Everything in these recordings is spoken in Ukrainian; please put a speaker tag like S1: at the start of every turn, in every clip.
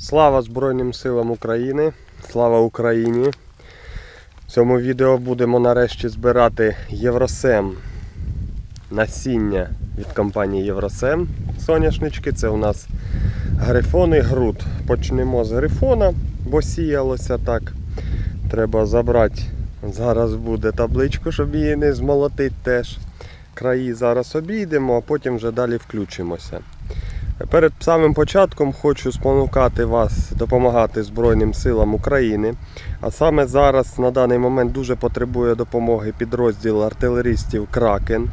S1: Слава Збройним силам України! Слава Україні! В цьому відео будемо нарешті збирати Євросем насіння від компанії Євросем соняшнички. Це у нас грифон і груд. Почнемо з грифона, бо сіялося так. Треба забрати. Зараз буде табличку, щоб її не змолотити теж. Краї зараз обійдемо, а потім вже далі включимося. Перед самим початком хочу спонукати вас допомагати Збройним силам України. А саме зараз на даний момент дуже потребує допомоги підрозділ артилеристів Кракен.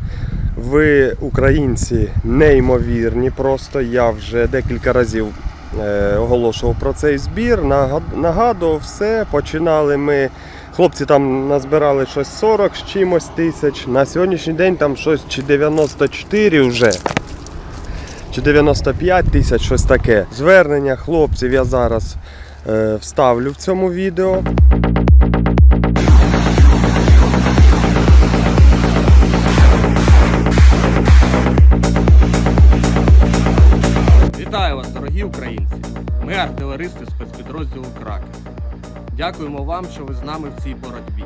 S1: Ви, українці, неймовірні. Просто я вже декілька разів е, оголошував про цей збір. Нагадував все. Починали ми. Хлопці там назбирали щось 40 з чимось тисяч. На сьогоднішній день там щось чи 94 вже чи 95 тисяч, щось таке. Звернення хлопців я зараз е, вставлю в цьому відео.
S2: Вітаю вас, дорогі українці! Ми артилеристи спецпідрозділу Кракен. Дякуємо вам, що ви з нами в цій боротьбі.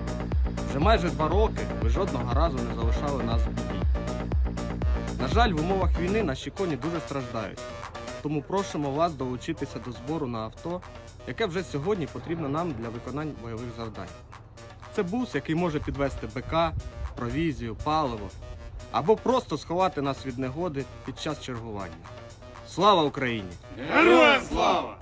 S2: Вже майже два роки ви жодного разу не залишали нас. На жаль, в умовах війни наші коні дуже страждають. Тому просимо вас долучитися до збору на авто, яке вже сьогодні потрібно нам для виконання бойових завдань. Це бус, який може підвести БК, провізію, паливо або просто сховати нас від негоди під час чергування. Слава Україні!
S3: Героям слава!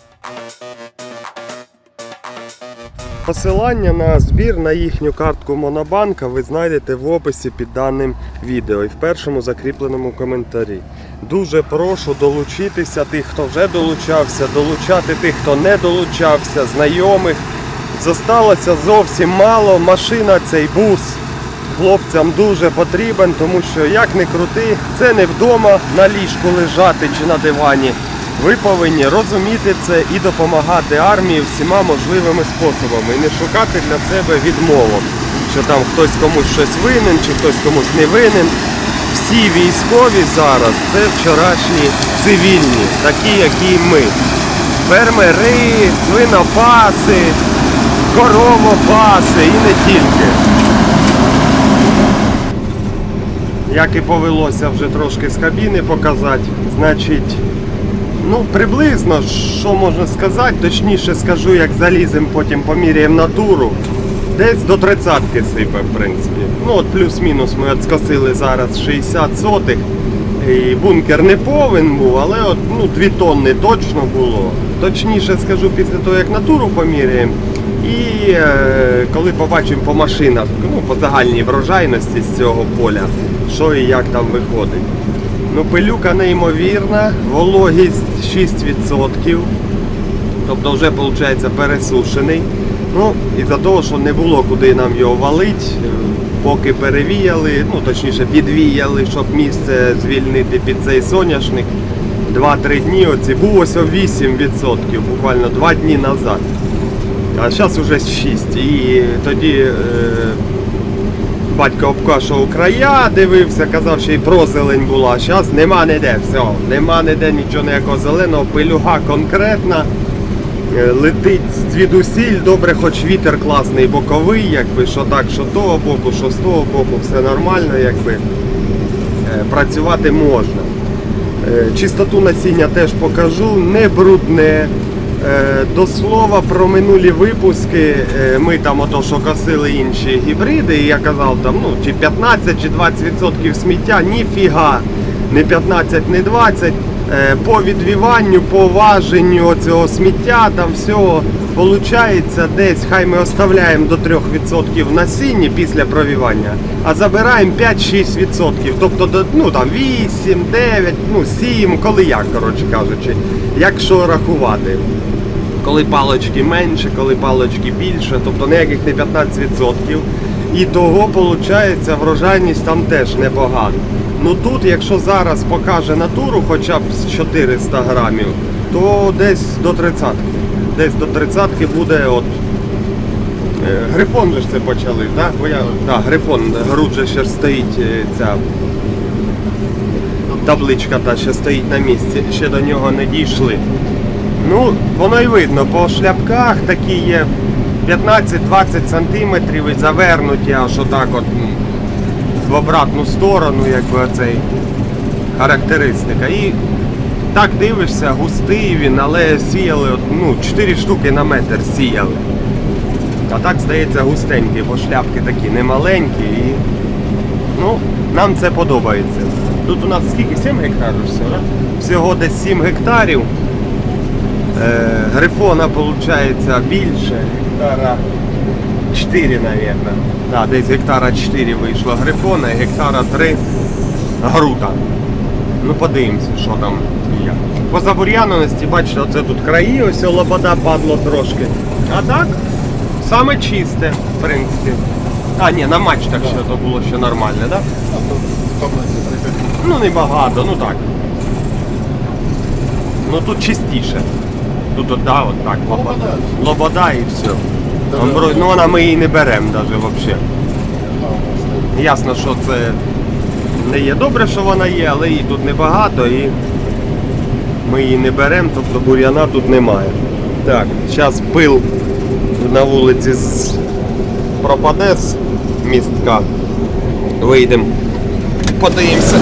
S1: Посилання на збір на їхню картку Монобанка ви знайдете в описі під даним відео і в першому закріпленому коментарі. Дуже прошу долучитися тих, хто вже долучався, долучати тих, хто не долучався, знайомих. Зосталося зовсім мало. Машина, цей бус хлопцям дуже потрібен, тому що як не крути, це не вдома на ліжку лежати чи на дивані. Ви повинні розуміти це і допомагати армії всіма можливими способами. І не шукати для себе відмовок, що там хтось комусь щось винен чи хтось комусь не винен. Всі військові зараз це вчорашні цивільні, такі, як і ми. Фермери, свинопаси, коровопаси і не тільки. Як і повелося вже трошки з кабіни показати, значить, ну приблизно, що можна сказати, точніше скажу, як залізем, потім поміряємо натуру. Десь до тридцятки сипе, в принципі. Ну от плюс-мінус ми от скосили зараз 60 сотих. І бункер не повен був, але от, ну, 2 тонни точно було. Точніше скажу після того, як натуру поміряємо. І е, коли побачимо по машинах, ну, по загальній врожайності з цього поля, що і як там виходить. Ну, пилюка неймовірна, вологість 6%. Тобто вже виходить пересушений. Ну, із-за того, що не було куди нам його валити, поки перевіяли, ну точніше підвіяли, щоб місце звільнити під цей соняшник. 2-3 дні оці був ось 8%, буквально 2 дні назад. А зараз вже 6. І тоді е, батько обкашував края, дивився, казав, що і прозелень була. А зараз нема ніде, все, нема ніде нічого ніякого зеленого, пилюга конкретна. Е, Летить звідусіль, добре, хоч вітер класний боковий, якби що так, що того боку, що з того боку, все нормально, якби е, працювати можна. Е, Чистоту насіння теж покажу, не брудне. Е, До слова про минулі випуски, е, ми там ото, що косили інші гібриди, і я казав там, ну, чи 15 чи 20% сміття, ніфіга, не 15, не 20. Е, По відвіванню, по важенню цього сміття, там всього Получається десь, хай ми оставляємо до 3% насіння після провівання, а забираємо 5-6%. Тобто ну, там 8, 9, ну 7, коли як, коротше кажучи, якщо рахувати. Коли палочки менше, коли палочки більше, тобто ніяких не 15%. І того, виходить, врожайність там теж непогана. Ну тут, якщо зараз покаже натуру хоча б з 400 грамів, то десь до 30. Десь до 30 буде от. е, Грифон же ж це почали, так? Бо я, да, грифон, груд же ще ж стоїть е, ця табличка та ще стоїть на місці, ще до нього не дійшли. Ну, воно й видно, по шляпках такі є 15-20 сантиметрів і завернуті аж отак от в обратну сторону, якби оцей характеристика. І так дивишся, густий він, але сіяли ну, 4 штуки на метр сіяли. А так здається густенький, бо шляпки такі немаленькі і ну, нам це подобається. Тут у нас скільки? 7 гектарів всього, да? Всього десь 7 гектарів. Е, грифона виходить більше, гектара 4, мабуть. Да, десь гектара 4 вийшло грифона гектара 3 груда. Ну подивимося, що там і як. По забур'яненості, бачите, оце тут краї, ось лобода падло трошки. А так, саме чисте, в принципі. А, ні, на мачтах ще то було ще нормально, так? Да? Ну не багато, ну так. Ну тут чистіше. Тут от, да, от так. Лобода.
S3: Лобода
S1: і все.
S3: Да.
S1: Ну вона ми її не беремо навіть взагалі. Ясно, що це не є добре, що вона є, але її тут небагато і ми її не беремо, тобто бур'яна тут немає. Так, зараз пил на вулиці пропаде з містка. Вийдемо, подивимося.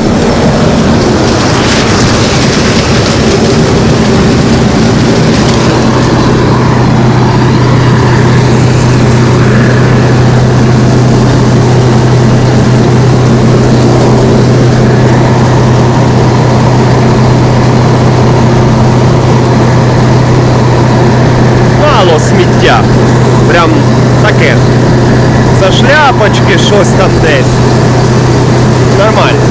S1: мало сміття. Прям таке. За шляпочки, щось там десь. Нормально.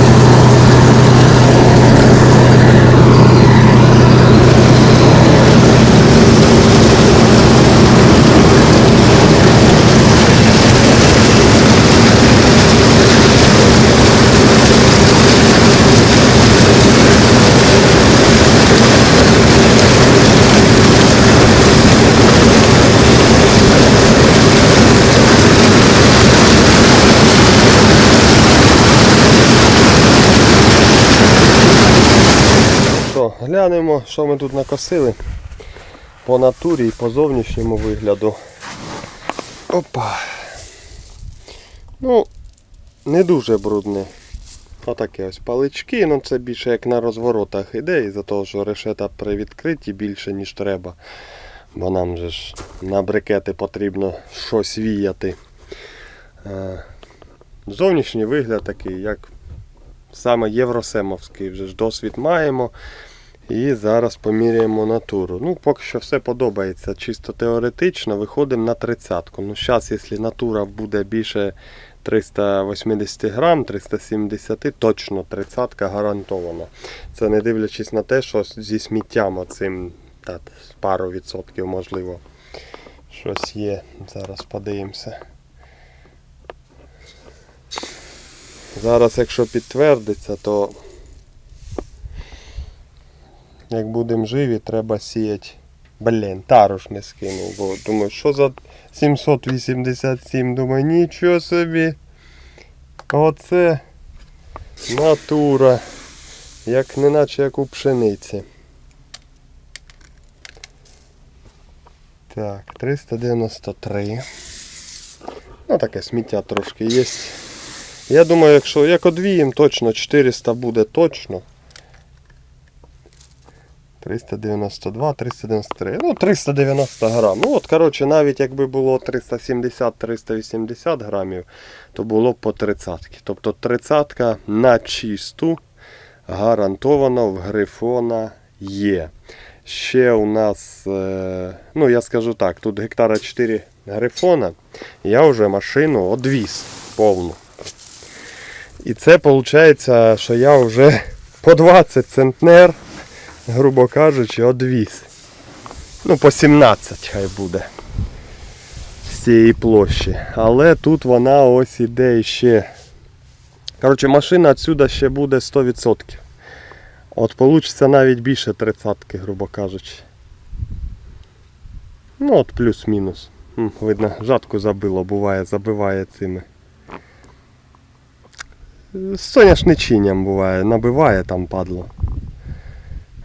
S1: Що, глянемо, що ми тут накосили по натурі і по зовнішньому вигляду. Опа. Ну, не дуже брудне. Отаке ось палички, ну це більше як на розворотах іде, із-за того, що решета при відкритті більше, ніж треба. Бо нам же ж на брикети потрібно щось віяти. Е, Зовнішній вигляд такий, як саме євросемовський вже ж досвід маємо. І зараз поміряємо натуру. Ну, поки що все подобається. Чисто теоретично виходимо на тридцятку. Ну, зараз, якщо натура буде більше 380 грам, 370, точно тридцятка гарантована. Це не дивлячись на те, що зі сміттям оцим та, пару відсотків можливо. Щось є. Зараз подивимося. Зараз, якщо підтвердиться, то як будемо живі, треба сіяти. Блін, тару ж не скинув, бо думаю, що за 787, думаю, нічого собі. Оце натура. Як неначе як у пшениці. Так, 393. Ну таке сміття трошки є. Я думаю, якщо як одвіємо, точно 400 буде точно. 392, 393, ну 390 грам. Ну от, коротше, навіть якби було 370-380 грамів, то було б по 30. Тобто 30 на чисту гарантовано в грифона є. Ще у нас, е, ну я скажу так, тут гектара 4 грифона, я вже машину одвіз повну. І це виходить, що я вже по 20 центнер грубо кажучи, одвіз. Ну, по 17 хай буде з цієї площі. Але тут вона ось іде ще. Коротше, машина відсюди ще буде 100%. От вийде навіть більше 30 грубо кажучи. Ну от плюс-мінус. Видно, жатку забило, буває, забиває цими. З соняшничінням буває, набиває там падло.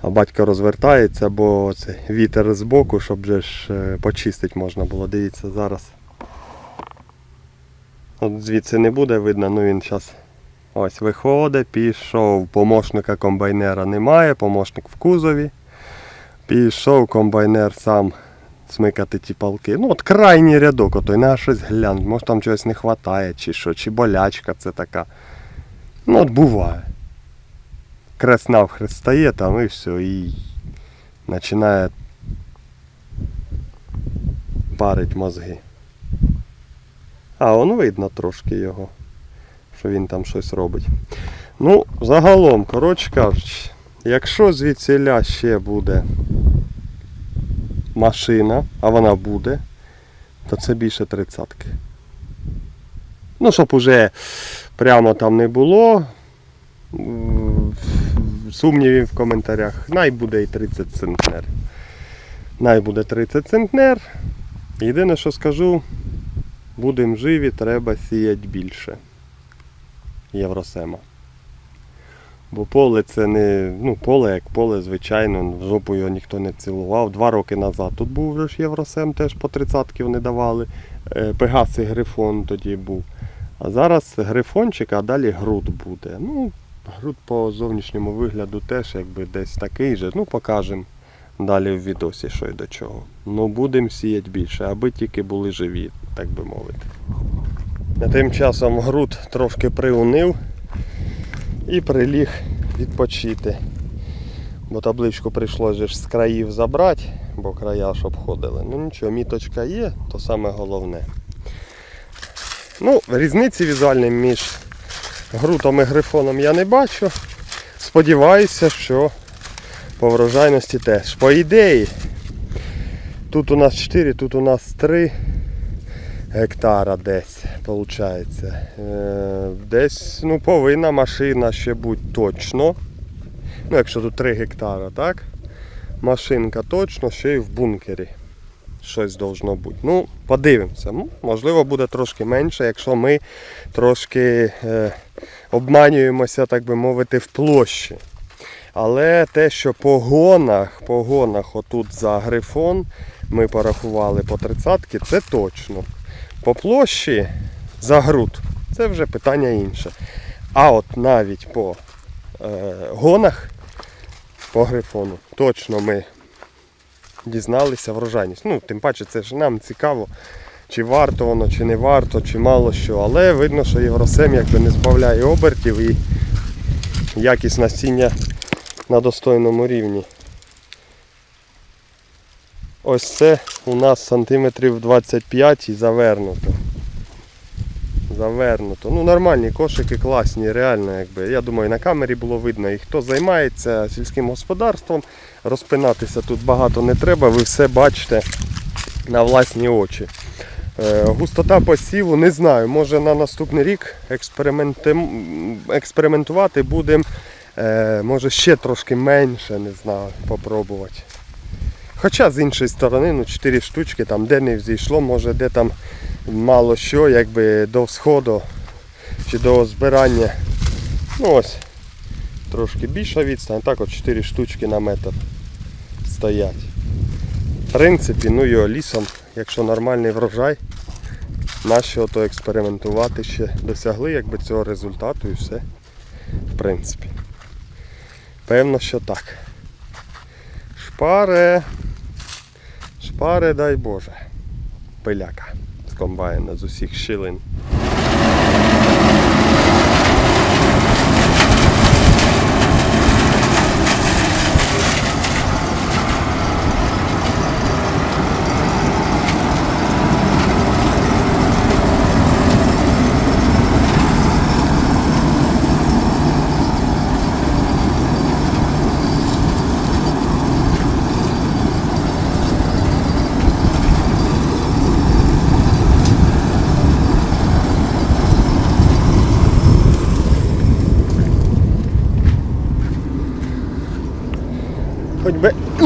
S1: А батько розвертається, бо це вітер з боку, щоб же ж е, почистити можна було. Дивіться, зараз. От звідси не буде видно, ну він зараз ось виходить, пішов. Помощника комбайнера немає, помощник в кузові. Пішов комбайнер сам смикати ті палки. Ну от крайній рядок, отой на щось глянь, може там чогось не вистачає, чи що, чи болячка це така. Ну от буває. Крест навхрест стає там і все, і починає парить мозги. А, он видно трошки його, що він там щось робить. Ну, загалом, коротше кажучи, якщо звідсіля ще буде машина, а вона буде, то це більше тридцятки. Ну, щоб уже прямо там не було. Сумнівів в коментарях. Най буде і 30 центнер. Най буде 30 центнер. Єдине, що скажу, будемо живі, треба сіяти більше. Євросема. Бо поле це не. Ну, поле як поле, звичайно, в жопу його ніхто не цілував. Два роки назад тут був вже ж Євросем, теж по 30 вони давали. Е, Пегас і Грифон тоді був. А зараз грифончик, а далі груд буде. Ну, груд по зовнішньому вигляду теж якби десь такий же. Ну, покажемо далі в відосі, що і до чого. Ну, будемо сіяти більше, аби тільки були живі, так би мовити. А тим часом груд трошки приунив і приліг відпочити. Бо табличку прийшлося з країв забрати, бо края ж обходили. Ну нічого, міточка є, то саме головне. Ну, різниці візуальної між грутом і грифоном я не бачу. Сподіваюся, що по врожайності теж. По ідеї, тут у нас 4, тут у нас 3 гектара десь, виходить. Е, Десь ну, повинна машина ще бути точно. Ну, якщо тут 3 гектара, так? Машинка точно ще й в бункері. Щось должно бути. Ну, подивимося. Можливо, буде трошки менше, якщо ми трошки е, обманюємося, так би мовити, в площі. Але те, що по гонах, по гонах отут за грифон ми порахували по 30 це точно. По площі за груд це вже питання інше. А от навіть по е, гонах по грифону точно ми дізналися врожайність. Ну, тим паче, це ж нам цікаво, чи варто воно, чи не варто, чи мало що. Але видно, що Євросем якби не збавляє обертів і якість насіння на достойному рівні. Ось це у нас сантиметрів 25 і завернуто. Завернуто. Ну нормальні кошики, класні, реально, якби. Я думаю, на камері було видно. І хто займається сільським господарством, розпинатися тут багато не треба, ви все бачите на власні очі. Е, Густота посіву, не знаю, може на наступний рік експериментувати будемо, е, може ще трошки менше, не знаю, попробувати. Хоча з іншої сторони, ну 4 штучки, там де не взійшло, може де там мало що, якби до всходу чи до збирання. Ну ось, трошки більша відстань, так от 4 штучки на метр стоять. Принципі, ну його лісом, якщо нормальний врожай, нащо то експериментувати ще досягли якби цього результату і все. В принципі. Певно, що так. Шпаре. Шпаре, дай Боже. Пиляка з комбайна з усіх щілин.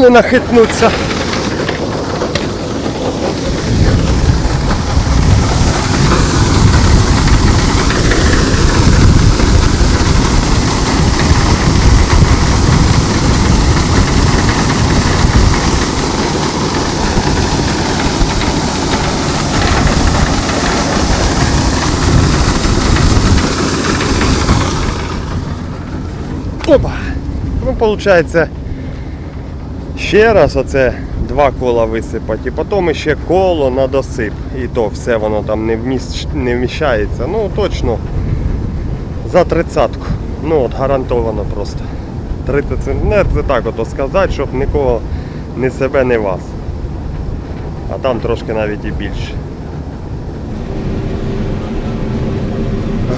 S1: не нахитнуться. Опа! Ну, получается, ще раз оце два кола висипати, і потім ще коло на досип. І то все воно там не, вміщ... не вміщається. Ну точно за тридцятку. Ну от гарантовано просто. 30 центнер це так ото сказати, щоб нікого ні себе, ні вас. А там трошки навіть і більше.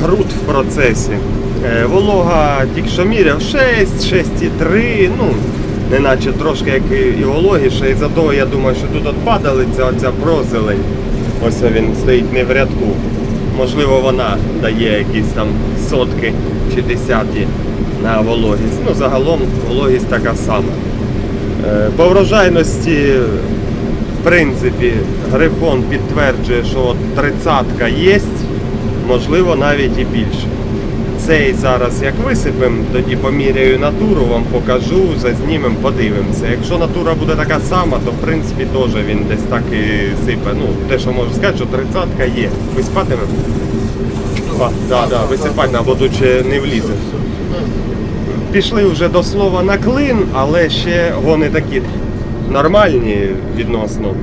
S1: Груд в процесі. Е, Волога тільки що міряв 6, 6,3, ну, неначе трошки як і, вологіше. І за того я думаю, що тут от падалиця, оця прозелень. Ось він стоїть не в рядку. Можливо, вона дає якісь там сотки чи десяті на вологість. Ну, загалом вологість така сама. Е, По врожайності, в принципі, Грифон підтверджує, що от тридцятка є, можливо навіть і більше. Цей зараз як висипемо, тоді поміряю натуру, вам покажу, зазнімемо, подивимося. Якщо натура буде така сама, то в принципі теж він десь так і сипе. Ну, те, що можу сказати, що тридцятка є. Висипатимемо? Так, да, да, висипати, нам, бо тут ще не влізе. Пішли вже до слова на клин, але ще вони такі нормальні відносно.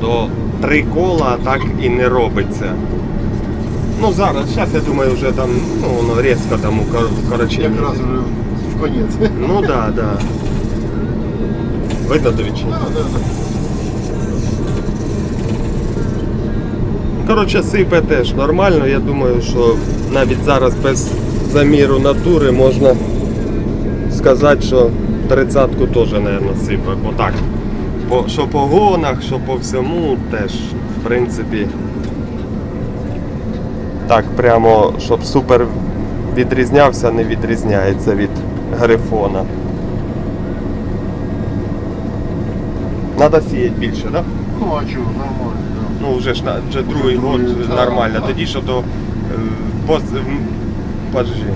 S1: До три кола так і не робиться. Ну зараз, зараз я думаю, вже там ну, воно різко там укор- укорочення.
S3: Якраз вже в конець.
S1: Ну так, да, так. Да. Видно?
S3: Да, да, да.
S1: Коротше, сипе теж нормально. Я думаю, що навіть зараз без заміру натури можна сказати, що тридцятку теж, мабуть, сипе. Бо так, по, що по гонах, що по всьому, теж, в принципі, так прямо, щоб супер відрізнявся, не відрізняється від грифона. Надо сіяти більше, так? Да?
S3: Ну, а чого, нормально. да.
S1: Ну, вже ж вже другий год нормально.
S3: так.
S1: Тоді що то е, подожди.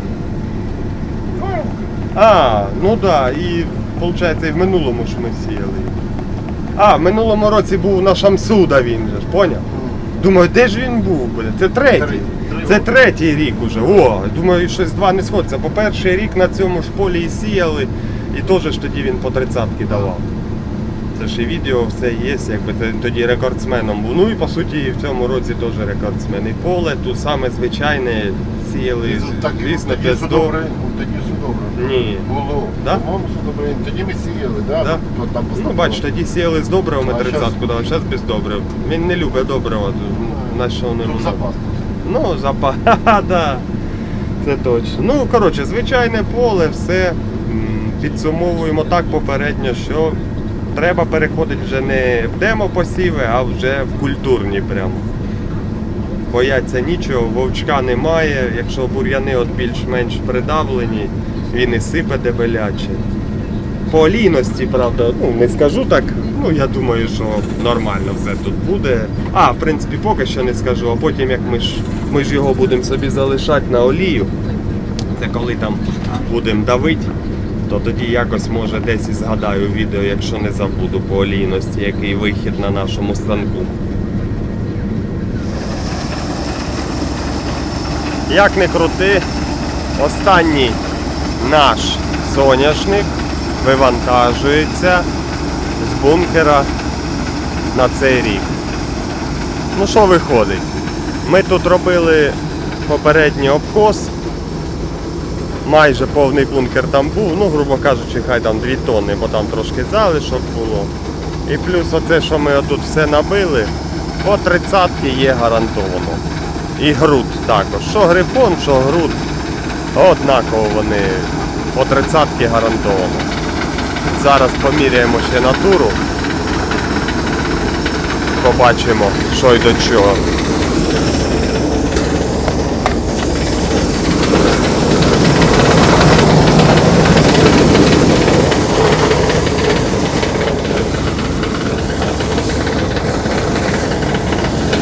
S1: А, ну да, і виходить і в минулому ж ми сіяли. А, в минулому році був на Шамсуда він же ж, поняв? Думаю, де ж він був? бля? Це третій. Це третій рік уже. О, думаю, щось два не сходиться. По перший рік на цьому ж полі і сіяли, і теж ж тоді він по тридцятки давав. Це ж і відео все є, якби ти тоді рекордсменом був. Ну і по суті і в цьому році теж рекордсмен. І поле тут саме звичайне сіяли,
S3: так,
S1: звісно,
S3: тоді
S1: без
S3: добре, ну, тоді добре.
S1: Ні.
S3: Було.
S1: Да?
S3: По-моєму, добре. Тоді ми сіяли, да?
S1: Да?
S3: Ну, там
S1: Ну бач, тоді сіяли з добривами
S3: А щас-
S1: тридцятку, давав, зараз без добрив. Він не любить добрива, на що не
S3: запас.
S1: Ну, запас, ха да. Це точно. Ну, коротше, звичайне поле, все. Підсумовуємо так попередньо, що треба переходити вже не в демо-посіви, а вже в культурні прямо. Бояться нічого, вовчка немає. Якщо бур'яни от більш-менш придавлені, він і сипе дебеляче. По олійності, правда, ну не скажу так. Ну я думаю, що нормально все тут буде. А, в принципі, поки що не скажу, а потім як ми ж ми ж його будемо собі залишати на олію. Це коли там будемо давити, то тоді якось може десь і згадаю відео, якщо не забуду по олійності, який вихід на нашому станку. Як не крути, останній наш соняшник вивантажується бункера на цей рік. Ну що виходить? Ми тут робили попередній обкос. Майже повний бункер там був, ну, грубо кажучи, хай там 2 тонни, бо там трошки залишок було. І плюс оце, що ми отут все набили, по 30 є гарантовано. І груд також. Що грифон, що груд. Однаково вони по 30 гарантовано. Зараз поміряємо ще натуру. Побачимо, що й до чого.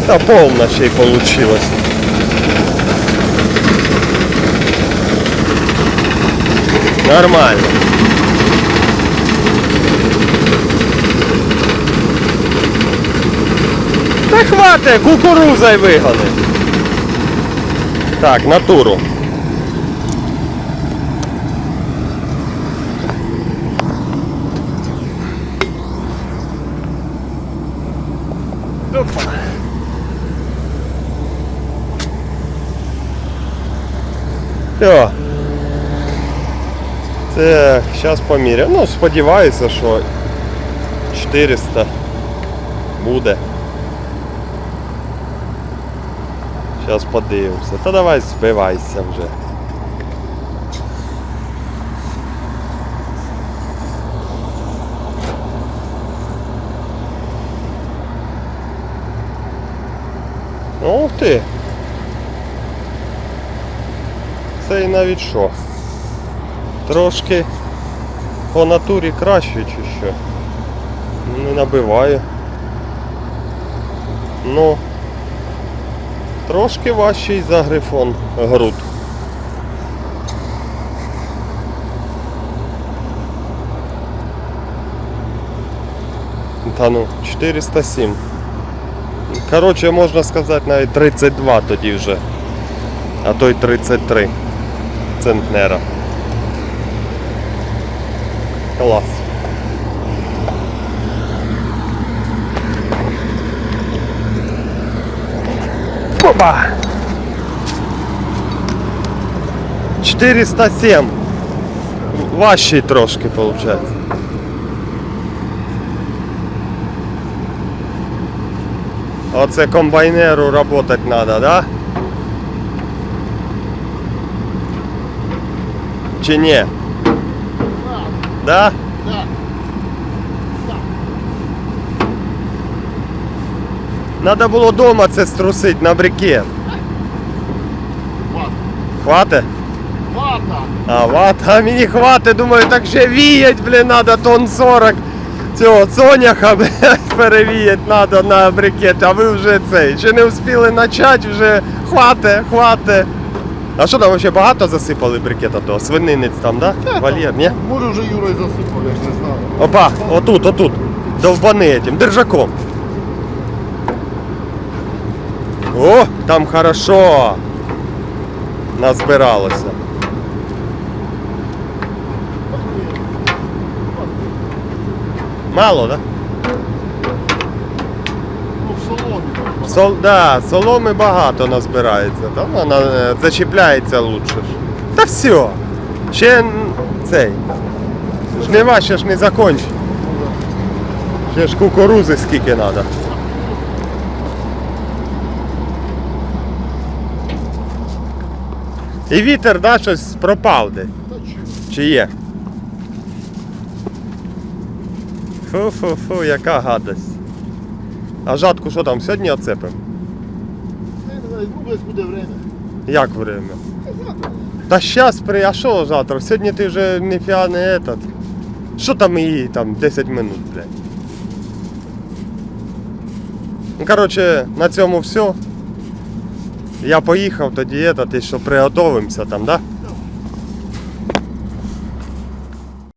S1: Та повна ще й получилось. Нормально. Бачите, кукуруза вигали. Так, натуру. Опа. Все. Так, зараз поміряю. Ну, сподіваюся, що 400 буде. Зараз подивимося. Та давай збивайся вже. Ух ти. Це і навіть що? Трошки по натурі краще чи що. Не набиваю. Ну трошки важчий за грифон груд. Та ну, 407. Коротше, можна сказати навіть 32 тоді вже. А то й 33 центнера. Опа! 407. Важчий трошки виходить. Оце комбайнеру работать надо, да? Чи ні? Да? Надо було дома це струсить на брикет. Хвате?
S3: Ладно.
S1: А, ват, а мені хватить, думаю, так ще віять, блін, надо тонн 40 цього соняха, перевіять надо на брикет, а ви вже цей, ще не встигли почати, вже хвате, хвате. А що там взагалі багато засипали брикета того? Свининець там, да? Вольєр, ні?
S3: Може вже Юрою засипав, я ж не знаю.
S1: Опа, отут, отут. Довбани этим, держаком. О, там хорошо. Назбиралося. Мало, да?
S3: Ну, в соломі. там.
S1: Сол, да, соломи багато назбирається. Там вона е, зачіпляється лучше. Та все. Ще цей. Жнива ще ж не закончить. Ще ж кукурузи скільки треба. І вітер, да, щось пропав десь. Чи є? Фу-фу-фу, яка гадость. А жатку що там, сьогодні оцепимо?
S3: Буде.
S1: Як время?
S3: Та
S1: щас при, а що завтра? Сьогодні ти вже не этот. Що там її там 10 минут, блядь. Ну, коротше, на цьому все. Я поїхав тоді этот, і що приготовимося там, да?